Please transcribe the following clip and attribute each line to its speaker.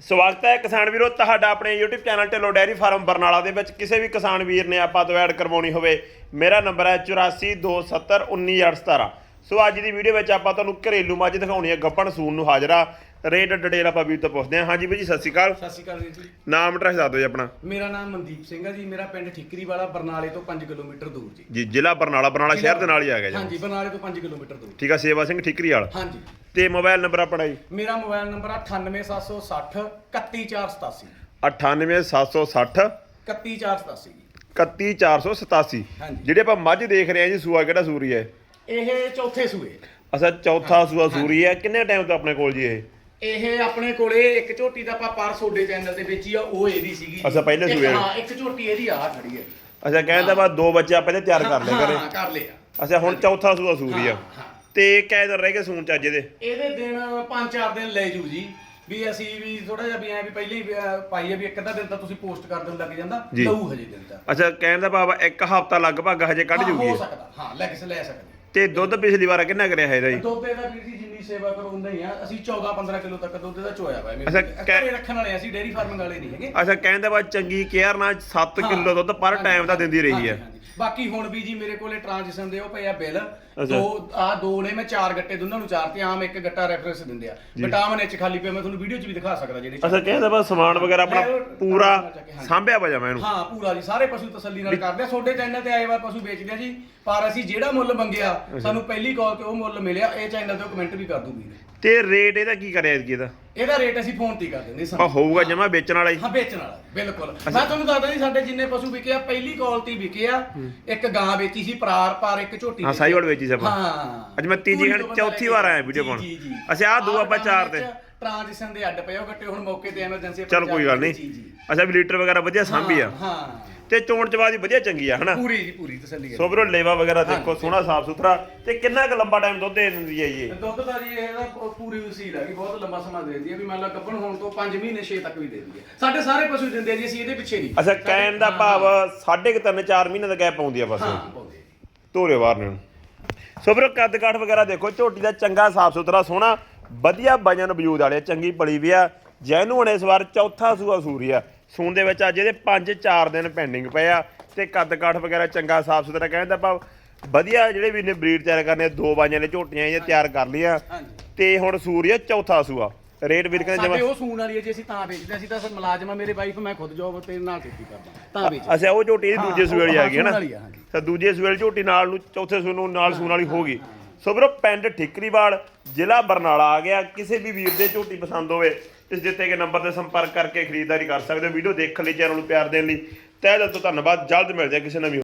Speaker 1: ਸਵਾਗਤ ਹੈ ਕਿਸਾਨ ਵੀਰੋ ਤੁਹਾਡਾ ਆਪਣੇ YouTube channel Dhillon dairy farm Barnala ਦੇ ਵਿੱਚ। ਕਿਸੇ ਵੀ ਕਿਸਾਨ ਵੀਰ ਨੇ ਆਪਾਂ ਤੋਂ ਐਡ ਕਰਵਾਉਣੀ ਹੋਵੇ ਮੇਰਾ ਨੰਬਰ ਹੈ 8427191817 ਸੋ ਅੱਜ ਦੀ ਵੀਡੀਓ ਵਿੱਚ ਆਪਾਂ ਤੁਹਾਨੂੰ ਘਰੇਲੂ ਮੱਝ ਦਿਖਾਉਣੀ ਹੈ ਗੱਪਣ ਸੂਨ ਨੂੰ ਹਾਜ਼ਰਾ। ਰੇਟ ਡਿਟੇਲ ਆਪਾਂ ਵੀਰ ਤੋਂ ਪੁੱਛਦੇ ਹਾਂ। ਹਾਂਜੀ ਵੀਰ ਜੀ ਸਤਿ ਸ਼੍ਰੀ ਅਕਾਲ।
Speaker 2: ਸਤਿ ਸ਼੍ਰੀ ਅਕਾਲ ਵੀਰ ਜੀ।
Speaker 1: ਨਾਮ ਐਡਰੈਸ ਦੱਸ ਦਿਓ ਜੀ ਆਪਣਾ।
Speaker 2: ਮੇਰਾ ਨਾਮ ਮਨਦੀਪ ਸਿੰਘ ਹੈ ਜੀ। ਮੇਰਾ ਪਿੰਡ ਠਿਕਰੀ ਵਾਲਾ ਬਰਨਾਲੇ ਤੋਂ 5 ਕਿਲੋਮੀਟਰ ਦੂਰ ਜੀ।
Speaker 1: ਜੀ ਜ਼ਿਲ੍ਹਾ ਬਰਨਾਲਾ। ਬਰਨਾਲਾ ਸ਼ਹਿਰ ਦੇ ਨਾਲ ਹੀ ਆ ਗਿਆ ਜੀ।
Speaker 2: ਹਾਂਜੀ ਬਰਨਾਲੇ ਤੋਂ 5 ਕਿਲੋਮੀਟਰ ਦੂਰ।
Speaker 1: ਠੀਕ ਆ ਸੇਵਾ ਸਿੰਘ ਠੀਕਰੀ ਵਾਲ
Speaker 2: ਹਾਂਜੀ।
Speaker 1: ਤੇ ਮੋਬਾਈਲ ਨੰਬਰ ਆਪਣਾ ਜੀ?
Speaker 2: ਮੇਰਾ ਮੋਬਾਈਲ ਨੰਬਰ 98760 31487
Speaker 1: 98760
Speaker 2: 31487 ਜੀ।
Speaker 1: 31487
Speaker 2: ਹਾਂਜੀ।
Speaker 1: ਜਿਹੜੇ ਆਪਾਂ ਮੱਝ ਦੇਖ ਰਹੇ ਹਾਂ ਜੀ ਸੂਆ ਕਿਹੜਾ ਸੂਰੀ ਹੈ?
Speaker 2: ਇਹ ਚੌਥੇ ਸੂਏ
Speaker 1: ਅਸਾ ਚੌਥਾ ਸੂਆ ਸੂਰੀ ਹੈ। ਕਿੰਨੇ ਟਾਈਮ ਤੋਂ ਆਪਣੇ ਕੋਲ ਜੀ ਇਹ?
Speaker 2: ਇਹ ਆਪਣੇ ਕੋਲੇ ਇੱਕ ਝੋਟੀ ਦਾ ਆਪਾਂ ਪਰ ਸੋਡੇ ਚੈਨਲ ਤੇ ਵੇਚੀ ਆ ਉਹ ਇਹਦੀ ਸੀਗੀ
Speaker 1: ਅੱਛਾ, ਪਹਿਲੇ
Speaker 2: ਇੱਕ-
Speaker 1: ਸੂਏ ਵਾਲੀ।
Speaker 2: ਹਾਂ ਇੱਕ ਝੋਟੀ ਇਹਦੀ ਆ ਖੜੀ ਹੈ।
Speaker 1: ਅੱਛਾ ਕਹਿੰਦਾ ਬਾ ਦੋ ਬੱਚੇ ਆਪਾਂ ਇਹਦੇ ਤਿਆਰ ਕਰ ਲਏ ਕਰੇ।
Speaker 2: ਹਾਂ ਕਰ ਲਿਆ।
Speaker 1: ਅੱਛਾ ਹੁਣ ਚੌਥਾ ਸੂਆ ਸੂਰੀ ਆ।
Speaker 2: ਹਾਂ।
Speaker 1: ਤੇ ਕੈ ਦਿਨ ਰਹਿ ਗਏ ਸੂਣ ਚੱਜ ਦੇ
Speaker 2: ਇਹਦੇ ਦਿਨ 5-4 ਦਿਨ ਲੈ ਜੂ ਜੀ ਵੀ ਅਸੀਂ ਵੀ ਥੋੜਾ ਜਿਹਾ ਵੀ ਐ ਵੀ ਪਹਿਲੇ ਹੀ ਵੀ, ਅਹ, ਪਾਈ ਆ ਵੀ ਇੱਕ ਅੱਧਾ ਦਿਨ ਤਾਂ ਤੁਸੀਂ ਪੋਸਟ ਕਰ ਦੇਣ ਲੱਗ ਜਾਂਦਾ
Speaker 1: ਜੀ।
Speaker 2: ਲਊ ਹਜੇ ਦਿਨ ਤਾਂ
Speaker 1: ਅੱਛਾ ਕਹਿੰਦਾ ਬਾਬਾ ਇੱਕ ਹਫਤਾ ਲਗਭਗ ਹਜੇ ਕੱਢ ਜੂਗੀ
Speaker 2: ਹੋ। ਸਕਦਾ ਹਾਂ ਲੈ ਕੇ ਲੈ ਸਕਦੇ
Speaker 1: ਤੇ ਦੁੱਧ ਪਿਛਲੀ ਵਾਰ ਕਿੰਨਾ ਕਰਿਆ ਹੈ ਇਹਦਾ ਜੀ
Speaker 2: ਦੁੱਧ ਦਾ ਵੀਰ ਜੀ ਜਿੰਨੀ ਸੇਵਾ ਕਰੋ ਉਨਾ ਹੀ ਆ ਅਸੀਂ 14-15 ਕਿਲੋ ਤੱਕ ਦੁੱਧ ਦਾ ਚੋਇਆ ਵਾ
Speaker 1: ਅੱਛਾ, ਕੈ-
Speaker 2: ਘਰੇ ਰੱਖਣ ਵਾਲੇ ਅਸੀਂ ਡੇਰੀ ਫਾਰਮਿੰਗ ਵਾਲੇ ਨਹੀਂ ਹੈਗੇ
Speaker 1: ਅੱਛਾ ਕਹਿੰਦਾ ਬਾ ਚੰਗੀ ਕੇਅਰ ਨਾਲ 7
Speaker 2: ਹਾਂ।
Speaker 1: ਕਿਲੋ ਦੁੱਧ ਪਰ
Speaker 2: ਹਾਂਜੀ,
Speaker 1: ਟਾਈਮ ਦਾ ਦਿੰਦੀ ਰਹੀ
Speaker 2: ਹਾਂਜੀ,
Speaker 1: ਹੈ
Speaker 2: ਹਾਂਜੀ। ਬਾਕੀ ਹੁਣ ਵੀ ਜੀ ਮੇਰੇ ਕੋਲੇ ਟ੍ਰਾਂਜੈਕਸ਼ਨ ਦੇ ਉਹ ਪਏ ਆ ਬਿੱਲ। ਦੋ ਆ ਦੋ ਨੇ ਮੈਂ ਚਾਰ ਗੱਟੇ ਦੋਨਾਂ ਨੂੰ ਚਾਰ ਤੇ ਆਮ ਇੱਕ ਗੱਟਾ ਰੈਫਰੈਂਸ ਦਿੰਦੇ ਆ। ਵਿਟਾਮਿਨ ਐਚ ਖਾਲੀ ਪਿਆ ਮੈਂ ਤੁਹਾਨੂੰ ਵੀਡੀਓ 'ਚ ਵੀ ਦਿਖਾ ਸਕਦਾ ਜਿਹੜੇ
Speaker 1: ਅੱਛਾ ਕਹਿੰਦਾ ਬਾ ਸਮਾਨ ਵਗੈਰਾ ਆਪਣਾ ਪੂਰਾ। ਸਾਂਭਿਆ ਵਾ ਜਾਵਾਂ ਇਹਨੂੰ।
Speaker 2: ਹਾਂ ਪੂਰਾ ਜੀ ਸਾਰੇ ਪਸ਼ੂ ਤਸੱਲੀ ਨਾਲ ਕਰਦੇ ਆ। ਛੋਟੇ ਚੈਨਲ ਤੇ ਆਏ ਵਾ ਪਸ਼ੂ ਵੇਚਦੇ ਆ ਜੀ। ਪਰ ਅਸੀਂ ਜਿਹੜਾ ਮੁੱਲ ਮੰਗਿਆ ਸਾਨੂੰ ਪਹਿਲੀ ਕਾਲ ਤੇ ਉਹ ਮੁੱਲ ਮਿਲਿਆ ਇਹ ਚੈਨਲ ਤੇ ਕਮੈਂਟ ਵੀ ਕਰ ਦੂਗੀ।
Speaker 1: ਤੇ ਰੇਟ ਇਹਦਾ ਕੀ ਕਰਿਆ ਇਹਦਾ?
Speaker 2: ਇਹਦਾ ਰੇਟ ਅਸੀਂ ਫੋਨ ਤੇ ਹੀ ਕਰ ਦਿੰਦੇ ਸਾਨੂੰ।
Speaker 1: ਹੋਊਗਾ ਜਮਾ ਵੇਚਣ ਵਾਲਾ ਹੀ।
Speaker 2: ਹਾਂ ਵੇਚਣ ਵਾਲਾ ਬਿਲਕੁਲ। ਮੈਂ ਤੁਹਾਨੂੰ ਦੱਸਦਾ ਜੀ ਸਾਡੇ ਜਿੰਨੇ ਪਸ਼ੂ ਵਿਕੇ ਆ ਪਹਿਲੀ ਕਾਲ ਤੇ ਹੀ ਵਿਕੇ ਆ। ਇੱਕ ਗਾਂ ਵੇਚੀ ਸੀ ਪਰਾਰ ਪਰ ਇੱਕ ਝੋਟੀ
Speaker 1: ਹਾਂ। ਸਾਈਵਾਲ ਵੇਚੀ ਸੀ ਆਪਾਂ।
Speaker 2: ਹਾਂ।
Speaker 1: ਅੱਜ ਮੈਂ ਤੀਜੀ ਘੰਟੇ ਚੌਥੀ ਵਾਰ ਆਇਆ ਵੀਡੀਓ ਪਾਉਣ
Speaker 2: ਜੀ, ਜੀ।
Speaker 1: ਅੱਛਾ ਆਹ ਦੋ ਆਪਾਂ ਚਾਰ ਤੇ।
Speaker 2: ਟ੍ਰਾਂਜੈਕਸ਼ਨ ਦੇ ਅੱਡ ਪਏ ਉਹ ਗੱਟੇ ਹੁਣ ਮੌਕੇ ਤੇ ਐਮਰਜੈਂਸੀ
Speaker 1: ਚਲ ਕੋਈ ਗੱਲ ਨਹੀਂ। ਅੱਛਾ ਵੀ ਲੀਟਰ ਵਗੈਰਾ ਵਧੀਆ ਸਾਂਭੀ ਆ।
Speaker 2: ਹਾਂ।
Speaker 1: ਤੇ ਚੋਣ ਚਵਾਦੀ ਵਧੀਆ ਚੰਗੀ ਆ ਹਨਾ?
Speaker 2: ਪੂਰੀ ਜੀ ਪੂਰੀ ਤਸੱਲੀ ਹੈ
Speaker 1: ਸੋ ਵੀਰੋ ਲੇਵਾ ਵਗੈਰਾ ਦੇਖੋ। ਸੋਹਣਾ ਸਾਫ਼ ਸੁਥਰਾ ਤੇ ਕਿੰਨਾ ਕੁ ਲੰਬਾ ਟਾਈਮ ਦੁੱਧ ਦੇ ਦਿੰਦੀ ਹੈ ਜੀ ਇਹ?
Speaker 2: ਦੁੱਧ ਦਾ ਜੀ ਇਹਦਾ ਪ- ਪੂਰੀ ਵਸੀਲ ਹੈ ਕਿ ਬਹੁਤ ਲੰਬਾ ਸਮਾਂ ਦੇ ਦਿੰਦੀ ਹੈ। ਵੀ ਮੰਨ ਲਾ ਗੱਭਣ ਹੋਣ ਤੋਂ 5 ਮਹੀਨੇ 6 ਤੱਕ ਵੀ ਦੇ ਦਿੰਦੀ ਹੈ। ਸਾਡੇ ਸਾਰੇ ਪਸ਼ੂ ਦਿੰਦੇ ਆ ਜੀ ਅਸੀਂ ਇਹਦੇ ਪਿੱਛੇ ਨਹੀਂ।
Speaker 1: ਅੱਛਾ ਕਹਿਣ ਦਾ ਭਾਵ ਸਾਢੇ ਕੁ ਤਿੰਨ 4 ਮਹੀਨੇ ਦਾ ਗੈਪ ਆਉਂਦੀ ਆ ਬਸ।
Speaker 2: ਹਾਂ ਪਾਉਂਦੇ ਜੀ।
Speaker 1: ਧੋਰੇ ਬਾਹਰ ਨੂੰ। ਸੋ ਵੀਰੋ ਕੱਦ ਕਾਠ ਵਗੈਰਾ ਦੇਖੋ ਝੋਟੀ ਦਾ ਚੰਗਾ ਸਾਫ਼ ਸੁਥਰਾ ਸੋਹਣਾ ਵਧੀਆ ਵਜਨ ਵਜੂਦ ਵਾਲੇ ਚੰਗੀ ਪਲੀ ਵੀ ਆ। ਜੈਨੂੰ ਹੁਣ ਇਸ ਵਾਰ ਚੌਥਾ ਸੂਆ ਸੂਰੀ ਆ। ਸੂਣ ਦੇ ਵਿੱਚ ਅੱਜ ਇਹਦੇ 5-4 ਦਿਨ ਪੈਂਡਿੰਗ ਪਏ ਆ ਤੇ ਕੱਦ ਕਾਠ ਵਗੈਰਾ ਚੰਗਾ ਸਾਫ਼ ਸੁਥਰਾ ਕਹਿੰਦਾ ਭਾਵ ਵਧੀਆ ਜਿਹੜੇ ਵੀ ਨੇ ਬਰੀਡ ਤਿਆਰ ਕਰਨੇ ਦੋ ਬਾਈਆਂ ਨੇ ਝੋਟੀਆਂ ਇਹ ਤਿਆਰ ਕਰ ਲਈਆਂ। ਤੇ ਹੁਣ ਸੂਰੀ ਆ ਚੌਥਾ ਸੂਆ। ਰੇਟ ਵੀਰ ਕਹਿੰਦੇ
Speaker 2: ਸਾਡੇ ਉਹ ਸੂਣ ਵਾਲੀ ਹੈ ਜੀ ਅਸੀਂ ਤਾਂ ਵੇਚਦੇ ਅਸੀਂ ਤਾਂ ਸਰ ਮੁਲਾਜ਼ਮ ਮੇਰੇ ਵਾਈਫ ਮੈਂ ਖੁਦ ਜੋਬ ਤੇ ਨਾਲ ਖੇਤੀ ਕਰਦਾ ਤਾਂ ਵੇਚ
Speaker 1: ਅੱਛਾ ਉਹ ਝੋਟੀ ਦੂਜੇ ਸੂਏ ਵਾਲੀ ਆ ਗਈ ਹੈ ਨਾ। ਤਾਂ ਦੂਜੇ ਸੂਏ ਵਾਲੀ ਝੋਟੀ ਨਾਲ ਨੂੰ ਚੌਥੇ ਸੂਏ ਨੂੰ ਨਾਲ ਸੂਣ ਵਾਲੀ ਹੋ ਗਈ ਸੋ ਵੀਰੋ ਪਿੰਡ ਠਿਕਰੀਵਾਲ ਜ਼ਿਲ੍ਹਾ ਬਰਨਾਲਾ ਆ ਗਿਆ। ਕਿਸੇ ਵੀ ਵੀਰ ਦੇ ਝੋਟੀ ਪਸੰਦ ਹੋਵੇ ਇਸ ਦਿੱਤੇ ਗਏ ਨੰਬਰ ਤੇ ਸੰਪਰਕ ਕਰਕੇ ਖਰੀਦਦਾਰੀ ਕਰ ਸਕਦੇ ਹੋ। ਵੀਡੀਓ ਦੇਖਣ ਲਈ, ਚੈਨਲ ਨੂੰ ਪਿਆਰ ਦੇਣ ਲਈ। ਤਹਿ ਦਿਲ ਤੋਂ ਧੰਨਵਾਦ। ਜਲਦ ਮਿਲਦੇ ਹਾਂ ਕਿਸੇ ਨਵੀਂ